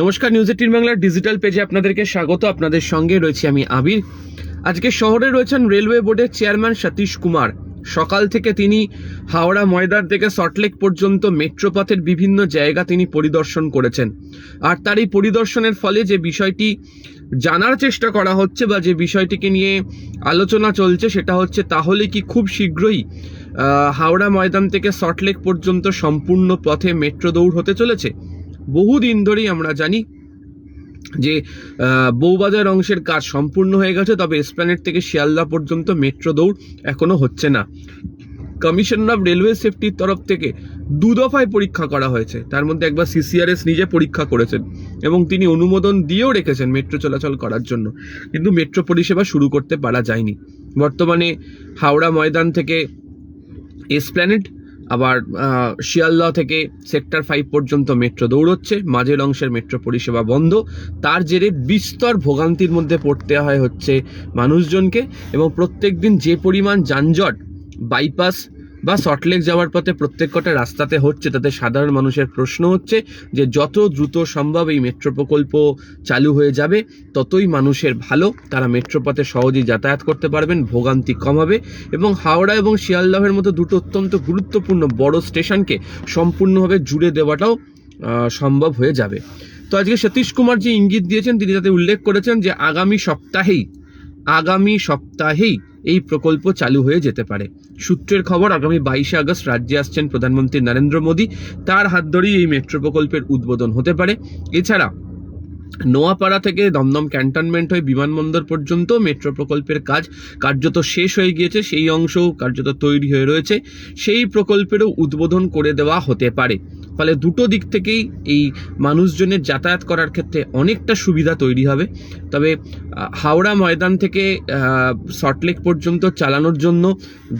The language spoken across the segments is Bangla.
নমস্কার নিউজ এইটিন বাংলার ডিজিটাল পেজে আপনাদেরকে স্বাগত। আপনাদের সঙ্গে রয়েছি আমি আবির। আজকে শহরে রয়েছেন রেলওয়ে বোর্ডের চেয়ারম্যান সতীশ কুমার। সকাল থেকে তিনি হাওড়া ময়দান থেকে সল্টলেক পর্যন্ত মেট্রোপথের বিভিন্ন জায়গা তিনি পরিদর্শন করেছেন। আর তার এই পরিদর্শনের ফলে যে বিষয়টি জানার চেষ্টা করা হচ্ছে বা যে বিষয়টিকে নিয়ে আলোচনা চলছে সেটা হচ্ছে তাহলে কি খুব শীঘ্রই হাওড়া ময়দান থেকে সল্টলেক পর্যন্ত সম্পূর্ণ পথে মেট্রো দৌড় হতে চলেছে? বহুদিন ধরেই আমরা জানি যে বৌবাজার অংশের কাজ সম্পূর্ণ হয়ে গেছে, তবে এসপ্ল্যানেট থেকে শিয়ালদা পর্যন্ত মেট্রো দৌড় এখনও হচ্ছে না। কমিশনার অফ রেলওয়ে সেফটির তরফ থেকে দু দফায় পরীক্ষা করা হয়েছে। তার মধ্যে একবার সিসিআরএস নিজে পরীক্ষা করেছেন এবং তিনি অনুমোদন দিয়েও রেখেছেন মেট্রো চলাচল করার জন্য। কিন্তু মেট্রো পরিষেবা শুরু করতে পারা যায়নি। বর্তমানে হাওড়া ময়দান থেকে এসপ্ল্যানেড আবার শিয়ালদহ থেকে সেক্টর ফাইভ পর্যন্ত মেট্রো দৌড়চ্ছে, মাঝের অংশের মেট্রো পরিষেবা বন্ধ। তার জেরে বিস্তর ভোগান্তির মধ্যে পড়তে হয় হচ্ছে মানুষজনকে এবং প্রত্যেক দিন যে পরিমাণ যানজট বাইপাস বা সল্টলেক যাওয়ার পথে প্রত্যেক কটা রাস্তাতে হচ্ছে, তাতে সাধারণ মানুষের প্রশ্ন হচ্ছে যে যত দ্রুত সম্ভব এই মেট্রো প্রকল্প চালু হয়ে যাবে, ততই মানুষের ভালো। তারা মেট্রো পথে সহজেই যাতায়াত করতে পারবেন, ভোগান্তি কম হবে এবং হাওড়া এবং শিয়ালদহের মতো দুটো অত্যন্ত গুরুত্বপূর্ণ বড় স্টেশনকে সম্পূর্ণভাবে জুড়ে দেওয়াটাও সম্ভব হয়ে যাবে। তো আজকে সতীশ কুমার যে ইঙ্গিত দিয়েছেন, তিনি তাতে উল্লেখ করেছেন যে আগামী সপ্তাহেই আগামী সপ্তাহেই এই প্রকল্প চালু হয়ে যেতে পারে। সূত্রের খবর, আগামী বাইশে আগস্ট রাজ্যে আসছেন প্রধানমন্ত্রী নরেন্দ্র মোদী। তার হাত ধরেই এই মেট্রো প্রকল্পের উদ্বোধন হতে পারে। এছাড়া নোয়াপাড়া থেকে দমদম ক্যান্টনমেন্ট হয়ে বিমানবন্দর পর্যন্ত মেট্রো প্রকল্পের কাজ কার্যত শেষ হয়ে গিয়েছে। সেই অংশও কার্যত তৈরি হয়ে রয়েছে। সেই প্রকল্পেরও উদ্বোধন করে দেওয়া হতে পারে। ফলে দুটো দিক থেকেই এই মানুষজনের যাতায়াত করার ক্ষেত্রে অনেকটা সুবিধা তৈরি হবে। তবে হাওড়া ময়দান থেকে সল্টলেক পর্যন্ত চালানোর জন্য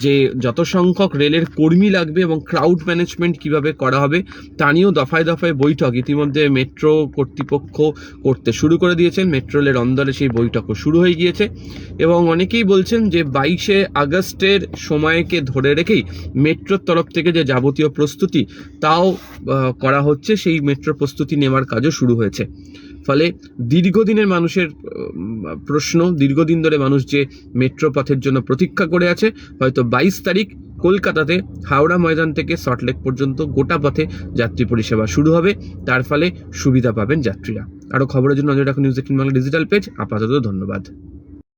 যে যত সংখ্যক রেলের কর্মী লাগবে এবং ক্রাউড ম্যানেজমেন্ট কীভাবে করা হবে, তা নিয়েও দফায় দফায় বৈঠক। ইতিমধ্যে মেট্রো কর্তৃপক্ষ করতে শুরু করে দিয়েছেন। মেট্রো রেলের অন্দরে সেই বৈঠকও শুরু হয়ে গিয়েছে এবং অনেকেই বলছেন যে বাইশে আগস্টের সময়কে ধরে রেখেই মেট্রোর তরফ থেকে যে যাবতীয় প্রস্তুতি, তাও করা হচ্ছে, সেই মেট্রো প্রস্তুতি নেওয়ার কাজও শুরু হয়েছে। ফলে দীর্ঘদিনের মানুষের প্রশ্ন, দীর্ঘদিন ধরে মানুষ যে মেট্রো পথের জন্য প্রতীক্ষা করে আছে, হয়তো বাইশ তারিখ কলকাতাতে হাওড়া ময়দান থেকে সল্টলেক পর্যন্ত গোটা পথে যাত্রী পরিষেবা শুরু হবে। তার ফলে সুবিধা পাবেন যাত্রীরা। আরও খবরের জন্য নজর রাখুন news eighteen Bangla digital page. আপাতত ধন্যবাদ।